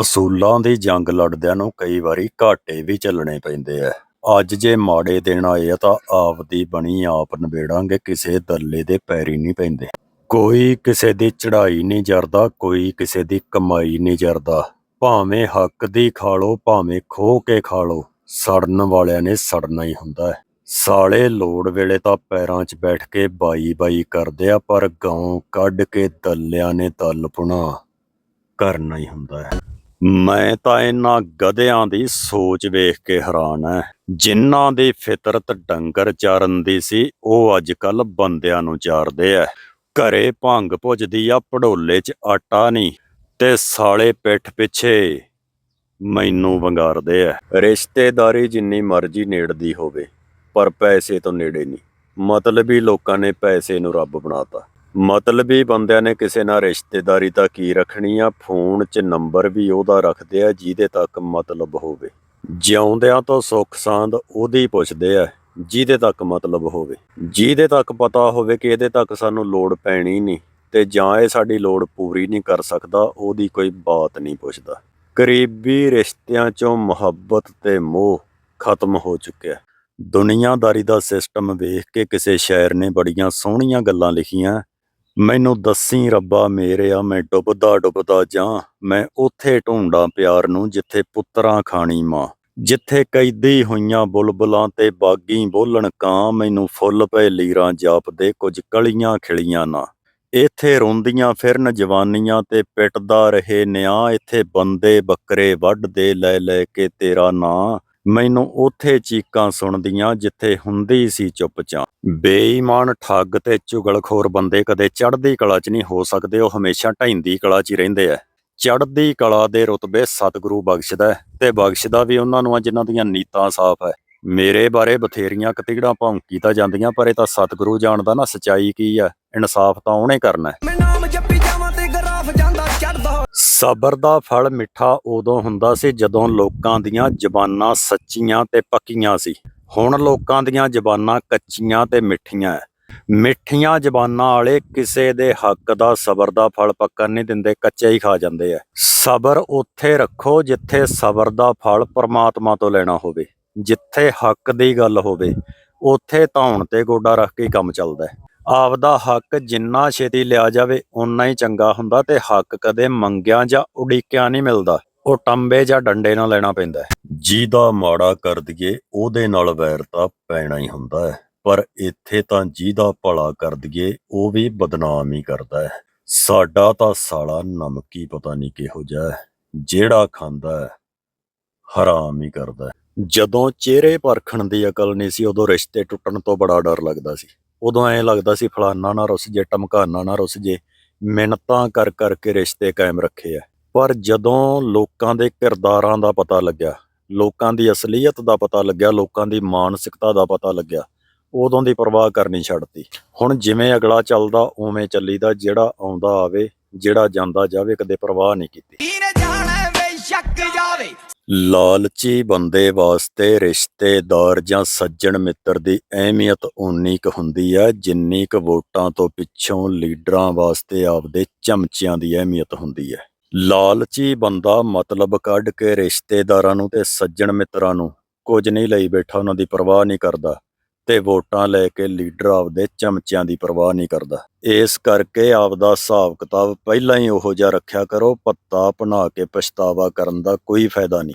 ਅਸੂਲਾਂ ਦੀ ਜੰਗ ਲੜਦਿਆਂ ਨੂੰ ਕਈ ਵਾਰੀ ਘਾਟੇ ਵੀ ਝੱਲਣੇ ਪੈਂਦੇ ਐ ਅੱਜ ਜੇ ਮਾੜੇ ਦਿਨ ਆਏ ਆ ਤਾਂ ਆਪਦੀ ਬਣੀ ਆਪ ਨਿਬੇੜਾਂਗੇ, ਕਿਸੇ ਦੱਲੇ ਦੇ ਪੈਰੀ ਨਹੀਂ ਪੈਂਦੇ। ਕੋਈ ਕਿਸੇ ਦੀ ਚੜ੍ਹਾਈ ਨਹੀਂ ਜਰਦਾ, ਕੋਈ ਕਿਸੇ ਦੀ ਕਮਾਈ ਨਹੀਂ ਜਰਦਾ। ਭਾਵੇਂ ਹੱਕ ਦੀ ਖਾ ਲੋ ਭਾਵੇਂ ਖੋ ਕੇ ਖਾ ਲੋ ਸੜਨ ਵਾਲਿਆਂ ਨੇ ਸੜਨਾ ਹੀ ਹੁੰਦਾ ਹੈ। ਸਾਲੇ ਲੋੜ ਵੇਲੇ ਤਾਂ ਪੈਰਾਂ 'ਚ ਬੈਠ ਕੇ ਬਾਈ ਬਾਈ ਕਰਦੇ ਆ, ਪਰ ਗਾਉਂ ਕੱਢ ਕੇ ਦੱਲਿਆਂ ਨੇ ਦਲ ਪੁਣਾ ਕਰਨਾ ਹੀ ਹੁੰਦਾ ਹੈ। ਮੈਂ ਤਾਂ ਇਹਨਾਂ ਗਧਿਆਂ ਦੀ ਸੋਚ ਵੇਖ ਕੇ ਹੈਰਾਨ ਐ। ਜਿਨ੍ਹਾਂ ਦੀ ਫਿਤਰਤ ਡੰਗਰ ਚਾਰਨ ਦੀ ਸੀ, ਉਹ ਅੱਜ ਕੱਲ ਬੰਦਿਆਂ ਨੂੰ ਚਾਰਦੇ ਐ। ਘਰੇ ਭੰਗ ਭੁੱਜਦੀ ਆ ਪੜੋਲੇ 'ਚ ਆਟਾ ਨਹੀਂ ਤੇ ਸਾਲੇ ਪਿੱਠ ਪਿੱਛੇ ਮੈਨੂੰ ਵੰਗਾਰਦੇ ਐ। ਰਿਸ਼ਤੇਦਾਰੀ ਜਿੰਨੀ ਮਰਜ਼ੀ ਨੇੜਦੀ ਹੋਵੇ, ਪਰ ਪੈਸੇ ਤੋਂ ਨੇੜੇ ਨਹੀਂ। ਮਤਲਬ ਹੀ ਲੋਕਾਂ ਨੇ ਪੈਸੇ ਨੂੰ ਰੱਬ ਬਣਾਤਾ। ਮਤਲਬੀ ਬੰਦਿਆਂ ਨੇ ਕਿਸੇ ਨਾਲ ਰਿਸ਼ਤੇਦਾਰੀ ਤਾਂ ਕੀ ਰੱਖਣੀ ਆ? ਫੋਨ 'ਚ ਨੰਬਰ ਵੀ ਉਹਦਾ ਰੱਖਦੇ ਆ, ਜਿਹਦੇ ਤੱਕ ਮਤਲਬ ਹੋਵੇ। ਜਿਉਂਦਿਆਂ ਤੋਂ ਸੁੱਖ ਸਾਂਦ ਉਹਦੀ ਪੁੱਛਦੇ ਆ, ਜਿਹਦੇ ਤੱਕ ਮਤਲਬ ਹੋਵੇ। ਜਿਹਦੇ ਤੱਕ ਪਤਾ ਹੋਵੇ ਕਿ ਇਹਦੇ ਤੱਕ ਸਾਨੂੰ ਲੋੜ ਪੈਣੀ ਨਹੀਂ, ਤੇ ਜਾਂ ਇਹ ਸਾਡੀ ਲੋੜ ਪੂਰੀ ਨਹੀਂ ਕਰ ਸਕਦਾ, ਉਹਦੀ ਕੋਈ ਬਾਤ ਨਹੀਂ ਪੁੱਛਦਾ। ਕਰੀਬੀ ਰਿਸ਼ਤਿਆਂ 'ਚੋਂ ਮੁਹੱਬਤ ਤੇ ਮੋਹ ਖਤਮ ਹੋ ਚੁੱਕਿਆ। ਦੁਨੀਆਦਾਰੀ ਦਾ ਸਿਸਟਮ ਵੇਖ ਕੇ ਕਿਸੇ ਸ਼ਾਇਰ ਨੇ ਬੜੀਆਂ ਸੋਹਣੀਆਂ ਗੱਲਾਂ ਲਿਖੀਆਂ ਮੈਨੂੰ ਦੱਸੀ ਰੱਬਾ ਮੇਰਿਆ ਮੈਂ ਡੁੱਬਦਾ ਡੁੱਬਦਾ ਜਾਂ ਮੈਂ ਉੱਥੇ ਢੂੰਡਾਂ ਪਿਆਰ ਨੂੰ ਜਿੱਥੇ ਪੁੱਤਰਾਂ ਖਾਣੀ ਮਾਂ। ਜਿੱਥੇ ਕੈਦੀ ਹੋਈਆਂ ਬੁਲਬੁਲਾਂ ਤੇ ਬਾਗੀ ਬੋਲਣ ਕਾਂ, ਮੈਨੂੰ ਫੁੱਲ ਪਏ ਲੀਰਾਂ ਜਾਪਦੇ ਕੁਝ ਕਲੀਆਂ ਖਿਲੀਆਂ ਨਾ। ਇੱਥੇ ਰੋਂਦੀਆਂ ਫਿਰਨ ਜਵਾਨੀਆਂ ਤੇ ਪਿੱਟਦਾ ਰਹੇ ਨਿਆਂ, ਇੱਥੇ ਬੰਦੇ ਬੱਕਰੇ ਵੱਢਦੇ ਲੈ ਲੈ ਕੇ ਤੇਰਾ ਨਾਂ। ਮੈਨੂੰ ਉਥੇ ਚੀਕਾਂ ਸੁਣਦੀਆਂ ਜਿੱਥੇ ਹੁੰਦੀ ਸੀ ਚੁੱਪਚਾਪ। ਬੇਈਮਾਨ ਠੱਗ ਤੇ ਚੁਗਲਖੋਰ ਬੰਦੇ ਕਦੇ ਚੜ੍ਹਦੀ ਕਲਾ 'ਚ ਨਹੀਂ ਹੋ ਸਕਦੇ, ਉਹ ਹਮੇਸ਼ਾ ਢਹਿੰਦੀ ਕਲਾ 'ਚ ਹੀ ਰਹਿੰਦੇ ਆ। ਚੜ੍ਹਦੀ ਕਲਾ ਦੇ ਰੁਤਬੇ ਸਤਿਗੁਰੂ ਬਖਸ਼ਦਾ ਹੈ ਤੇ ਬਖਸ਼ਦਾ ਵੀ ਉਹਨਾਂ ਨੂੰ ਆ ਜਿਨ੍ਹਾਂ ਦੀਆਂ ਨੀਤਾਂ ਸਾਫ਼ ਹੈ। ਮੇਰੇ ਬਾਰੇ ਬਥੇਰੀਆਂ ਕਤੀੜਾਂ ਭੌਂਕੀ ਤਾਂ ਜਾਂਦੀਆਂ, ਪਰ ਇਹ ਤਾਂ ਸਤਿਗੁਰੂ ਜਾਣਦਾ ਨਾ ਸਚਾਈ ਕੀ ਆ, ਇਨਸਾਫ ਤਾਂ ਉਹਨੇ ਕਰਨਾ ਸਬਰ ਦਾ ਫਲ ਮਿੱਠਾ ਉਦੋਂ ਹੁੰਦਾ ਸੀ ਜਦੋਂ ਲੋਕਾਂ ਦੀਆਂ ਜ਼ਬਾਨਾਂ ਸੱਚੀਆਂ ਤੇ ਪੱਕੀਆਂ ਸੀ। ਹੁਣ ਲੋਕਾਂ ਦੀਆਂ ਜ਼ਬਾਨਾਂ ਕੱਚੀਆਂ ਤੇ ਮਿੱਠੀਆਂ ਐ। ਮਿੱਠੀਆਂ ਜ਼ਬਾਨਾਂ ਵਾਲੇ ਕਿਸੇ ਦੇ ਹੱਕ ਦਾ ਸਬਰ ਦਾ ਫਲ ਪੱਕਣ ਨਹੀਂ ਦਿੰਦੇ, ਕੱਚੇ ਹੀ ਖਾ ਜਾਂਦੇ ਐ। ਸਬਰ ਉੱਥੇ ਰੱਖੋ ਜਿੱਥੇ ਸਬਰ ਦਾ ਫਲ ਪਰਮਾਤਮਾ ਤੋਂ ਲੈਣਾ ਹੋਵੇ। ਜਿੱਥੇ ਹੱਕ ਦੀ ਗੱਲ ਹੋਵੇ, ਉੱਥੇ ਧੌਣ ਤੇ ਗੋਡਾ ਰੱਖ ਕੇ ਕੰਮ ਚੱਲਦਾ ਹੈ ਆਪਦਾ ਹੱਕ ਜਿੰਨਾ ਛੇਤੀ ਲਿਆ ਜਾਵੇ ਓਨਾ ਹੀ ਚੰਗਾ ਹੁੰਦਾ ਤੇ ਹੱਕ ਕਦੇ ਮੰਗਿਆ ਜਾਂ ਉਡੀਕਿਆ ਨਹੀਂ ਮਿਲਦਾ। ਉਹ ਟੰਬੇ ਜਾਂ ਡੰਡੇ ਨਾਲ ਲੈਣਾ ਪੈਂਦਾ ਜਿਹਦਾ ਮਾੜਾ ਕਰ ਦਈਏ ਉਹਦੇ ਨਾਲ ਵੈਰ ਤਾਂ ਪੈਣਾ ਹੀ ਹੁੰਦਾ ਹੈ। ਪਰ ਇੱਥੇ ਤਾਂ ਜਿਹਦਾ ਭਲਾ ਕਰ ਦਈਏ ਉਹ ਵੀ ਬਦਨਾਮ ਹੀ ਕਰਦਾ ਹੈ। ਸਾਡਾ ਤਾਂ ਸਾਲਾ ਨਮਕੀ ਪਤਾ ਨਹੀਂ ਕਿਹੋ ਜਿਹਾ ਜਿਹੜਾ ਖਾਂਦਾ ਹੈ ਹਰਾਮ ਹੀ ਕਰਦਾ ਜਦੋਂ ਚਿਹਰੇ ਪਰਖਣ ਦੀ ਅਕਲ ਨਹੀਂ ਸੀ ਉਦੋਂ ਰਿਸ਼ਤੇ ਟੁੱਟਣ ਤੋਂ ਬੜਾ ਡਰ ਲੱਗਦਾ ਸੀ। ਉਦੋਂ ਐਂ ਲੱਗਦਾ ਸੀ ਫਲਾਨਾ ਨਾ ਰੁੱਸ ਜੇ, ਟਮਕਾਨਾ ਨਾ ਰੁੱਸ ਜੇ, ਮਿੰਨਤਾਂ ਕਰ ਕਰਕੇ ਰਿਸ਼ਤੇ ਕਾਇਮ ਰੱਖੇ ਆ ਪਰ ਜਦੋਂ ਲੋਕਾਂ ਦੇ ਕਿਰਦਾਰਾਂ ਦਾ ਪਤਾ ਲੱਗਿਆ, ਲੋਕਾਂ ਦੀ ਅਸਲੀਅਤ ਦਾ ਪਤਾ ਲੱਗਿਆ, ਲੋਕਾਂ ਦੀ ਮਾਨਸਿਕਤਾ ਦਾ ਪਤਾ ਲੱਗਿਆ, ਉਦੋਂ ਦੀ ਪਰਵਾਹ ਕਰਨੀ ਛੱਡਤੀ ਹੁਣ ਜਿਵੇਂ ਅਗਲਾ ਚੱਲਦਾ, ਉਵੇਂ ਚੱਲੀਦਾ, ਜਿਹੜਾ ਆਉਂਦਾ ਆਵੇ, ਜਿਹੜਾ ਜਾਂਦਾ ਜਾਵੇ, ਕਦੇ ਪਰਵਾਹ ਨਹੀਂ ਕੀਤੀ। ਲਾਲਚੀ ਬੰਦੇ ਵਾਸਤੇ ਰਿਸ਼ਤੇਦਾਰ ਜਾਂ ਸੱਜਣ ਮਿੱਤਰ ਦੀ ਅਹਿਮੀਅਤ ਉਨੀ ਕੁ ਹੁੰਦੀ ਹੈ, ਜਿੰਨੀ ਕੁ ਵੋਟਾਂ ਤੋਂ ਪਿੱਛੋਂ ਲੀਡਰਾਂ ਵਾਸਤੇ ਆਪਦੇ ਚਮਚਿਆਂ ਦੀ ਅਹਿਮੀਅਤ ਹੁੰਦੀ ਹੈ। ਲਾਲਚੀ ਬੰਦਾ ਮਤਲਬ ਕੱਢ ਕੇ ਰਿਸ਼ਤੇਦਾਰਾਂ ਨੂੰ ਤੇ ਸੱਜਣ ਮਿੱਤਰਾਂ ਨੂੰ ਕੁਝ ਨਹੀਂ ਲਈ ਬੈਠਾ, ਉਹਨਾਂ ਦੀ ਪਰਵਾਹ ਨਹੀਂ ਕਰਦਾ ਤੇ ਵੋਟਾਂ ਲੈ ਕੇ ਲੀਡਰ ਆਪਦੇ ਚਮਚਿਆਂ ਦੀ ਪਰਵਾਹ ਨਹੀਂ ਕਰਦਾ। ਇਸ ਕਰਕੇ ਆਪਦਾ ਹਿਸਾਬ ਕਿਤਾਬ ਪਹਿਲਾਂ ਹੀ ਉਹੋ ਜਿਹਾ ਰੱਖਿਆ ਕਰੋ, ਪੱਤਾ ਬਣਾ ਕੇ ਪਛਤਾਵਾ ਕਰਨ ਦਾ ਕੋਈ ਫਾਇਦਾ ਨਹੀਂ।